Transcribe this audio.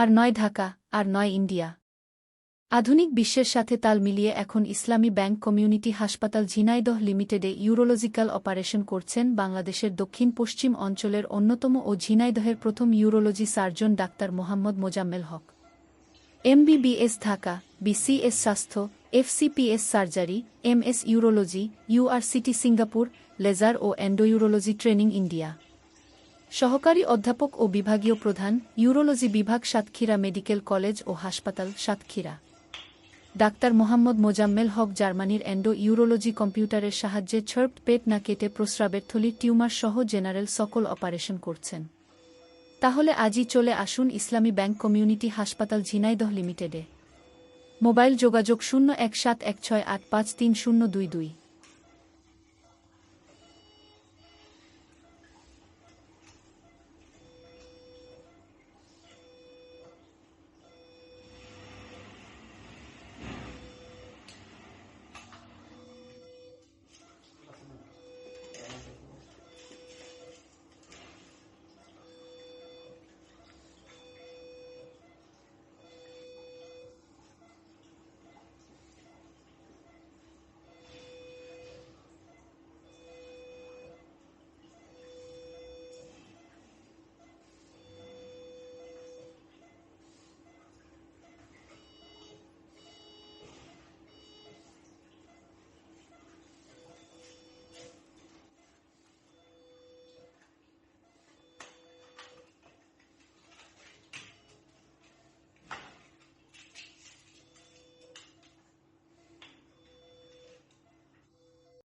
আর নয় ঢাকা, আর নয় ইন্ডিয়া। আধুনিক বিশ্বের সাথে তাল মিলিয়ে এখন ইসলামী ব্যাংক কমিউনিটি হাসপাতাল ঝিনাইদহ লিমিটেডে ইউরোলজিক্যাল অপারেশন করছেন বাংলাদেশের দক্ষিণ পশ্চিম অঞ্চলের অন্যতম ও ঝিনাইদহের প্রথম urology surgeon doctor Mohammad Mozammel Haque. MBBS Dhaka, BCS স্বাস্থ্য, FCPS surgery, MS urology, URCT Singapore, laser ও অ্যান্ডোইউরোলজি ট্রেনিং ইন্ডিয়া। সহকারী অধ্যাপক ও বিভাগীয় প্রধান, ইউরোলজি বিভাগ সাতক্ষীরা মেডিকেল কলেজ ও হাসপাতাল সাতক্ষীরা। ডাক্তার মোহাম্মদ মোজাম্মেল হক জার্মানির অ্যান্ডো ইউরোলজি কম্পিউটারের সাহায্যে ছর্প পেট না কেটে প্রস্রাবের থলি টিউমার সহ জেনারেল সকল অপারেশন করছেন। তাহলে আজই চলে আসুন ইসলামী ব্যাংক কমিউনিটি হাসপাতাল ঝিনাইদহ লিমিটেডে। মোবাইল যোগাযোগ শূন্য এক সাত এক ছয় আট পাঁচ তিন শূন্য দুই দুই।